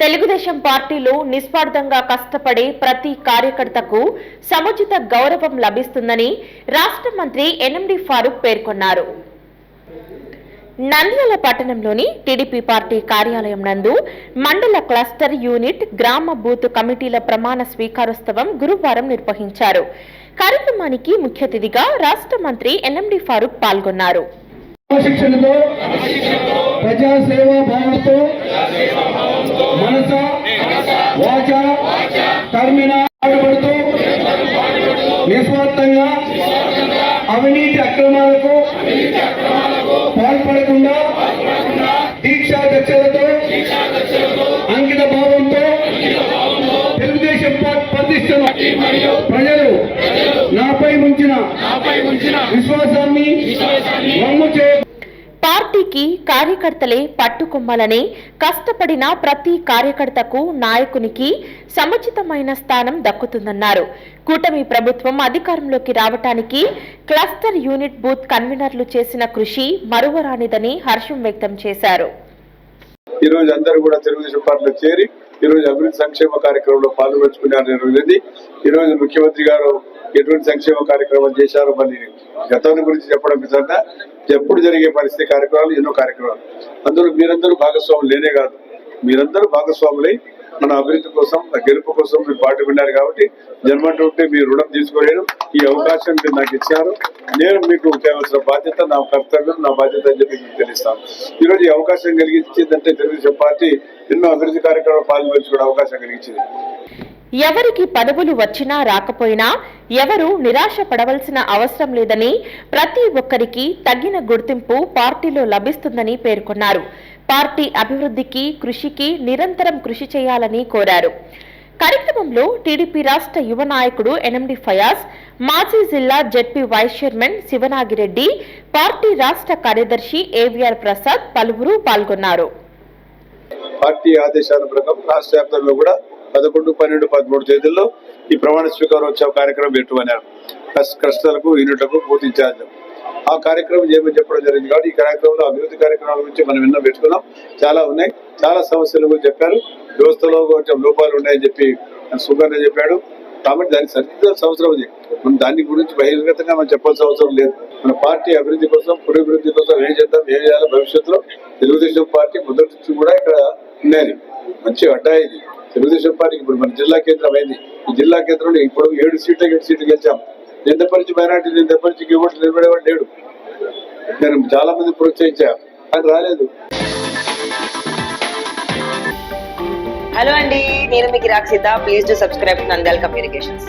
తెలుగుదేశం పార్టీలో నిస్వార్థంగా కష్టపడే ప్రతి కార్యకర్తకు సముచిత గౌరవం లభిస్తుందని రాష్ట్ర మంత్రి ఎన్ఎండి ఫారూక్ పేర్కొన్నారు. నంద్యాల పట్టణంలోని టీడీపీ పార్టీ కార్యాలయం నందు మండల క్లస్టర్ యూనిట్ గ్రామ బూత్ కమిటీల ప్రమాణ స్వీకారోత్సవం గురువారం నిర్వహించారు. కార్యక్రమానికి ముఖ్య అతిథిగా రాష్ట్ర మంత్రి ఎన్ఎండి ఫారూక్ పాల్గొన్నారు. ప్రజాసేవా భావంతో మనస వాచ కర్మిన పాటుపడుతూ నిస్వార్థంగా అవినీతి అక్రమాలకు పాల్పడకుండా దీక్షా దక్షలతో అంకిత భావంతో తెలుగుదేశం పార్టీ ప్రతిష్టను ప్రజలు నాపై ఉంచిన విశ్వాసాన్ని వమ్ము చే పార్టీకి కార్యకర్తలే పట్టుకుమ్మలని కష్టపడిన ప్రతి కార్యకర్తకు నాయకునికి సముచితమైన స్థానం దక్కుతుందన్నారు. కూటమి ప్రభుత్వం అధికారంలోకి రావటానికి క్లస్టర్ యూనిట్ బూత్ కన్వీనర్లు చేసిన కృషి మరువరానిదని హర్షం వ్యక్తం చేశారు. ఈరోజు అందరూ కూడా తెలుగుదేశం పార్టీలో చేరి ఈరోజు అభివృద్ధి సంక్షేమ కార్యక్రమంలో పాల్గొంచుకున్నారు ఈరోజు ముఖ్యమంత్రి గారు ఎటువంటి సంక్షేమ కార్యక్రమాలు చేశారు మరి గతం గురించి చెప్పడం విధంగా ఎప్పుడు జరిగే పరిస్థితి కార్యక్రమాలు ఎన్నో కార్యక్రమాలు. అందులో మీరందరూ భాగస్వాములు లేనే కాదు. మీరందరూ భాగస్వాములై మన అభివృద్ధి కోసం ఆ గెలుపు కోసం మీరు పాటు విన్నారు కాబట్టి జన్మంటూ ఉంటే మీరు రుణం తీసుకోలేరు. ఈ అవకాశం మీరు నాకు ఇచ్చారు. నేను మీకు చేయవలసిన బాధ్యత నా కర్తవ్యం నా బాధ్యత అని చెప్పి మీకు తెలుస్తాను ఈరోజు ఈ అవకాశం కలిగించిందంటే తెలుగుదేశం పార్టీ ఎన్నో అభివృద్ధి కార్యక్రమాలు పాల్గొంచుకునే అవకాశం కలిగించింది. ఎవరికి పదవులు వచ్చినా రాకపోయినా ఎవరు నిరాశ పడవలసిన అవసరం లేదని ప్రతి ఒక్కరికి తగిన గుర్తింపు పార్టీలో లభిస్తుందని పేర్కొన్నారు. పార్టీ అభివృద్ధికి కృషికి నిరంతరం కృషి చేయాలని కోరారు. కార్యక్రమంలో టీడీపీ రాష్ట్ర యువ నాయకుడు ఎన్ఎండి ఫయాజ్ మాజీ జిల్లా ZP vice chairman Sivanagireddy party రాష్ట్ర కార్యదర్శి ఏవిఆర్ ప్రసాద్ పలువురు పాల్గొన్నారు. పార్టీ ఆదేశాల ప్రకారం రాష్ట్ర వ్యాప్తంగా కూడా పదకొండు పన్నెండు పదమూడు తేదీల్లో ఈ ప్రమాణ స్వీకారోత్సవ కార్యక్రమం పెట్టుకున్నారు కష్టాలకు యూనిట్లకు పూర్తి ఇన్ఛార్జ్. ఆ కార్యక్రమం చేయమని చెప్పడం జరిగింది కాబట్టి ఈ కార్యక్రమంలో అభివృద్ధి కార్యక్రమాల గురించి మనం విన్న పెట్టుకున్నాం. చాలా ఉన్నాయి. చాలా సమస్యలు చెప్పారు. వ్యవస్థలో కొంచెం లోపాలు ఉన్నాయని చెప్పి సుగంధ చెప్పాడు. కాబట్టి దానికి సరిగ్గా అవసరం ఉంది. మనం దాని గురించి బహిర్గతంగా మనం చెప్పాల్సిన అవసరం లేదు. మన పార్టీ అభివృద్ధి కోసం పురోభివృద్ధి కోసం ఏం చేద్దాం ఏం చేయాలి భవిష్యత్తులో తెలుగుదేశం పార్టీ మొదటి నుంచి కూడా ఇక్కడ ఉన్నది. మంచి అడ్డా ఇది. తెలుగుదేశం పార్టీకి ఇప్పుడు మన జిల్లా కేంద్రం అయింది. ఈ జిల్లా కేంద్రంలో ఇప్పుడు ఏడు సీట్ల ఏడు సీట్లు గెలిచాం. నిందపరిచి మైనార్టీ నిందపరిచి ఓట్లు నిలబడేవాడు లేడు. నేను చాలా మంది ప్రోత్సహించా కానీ రాలేదు. హలో అండి నేను మీకు Rakshita. Please to subscribe Nandal communications.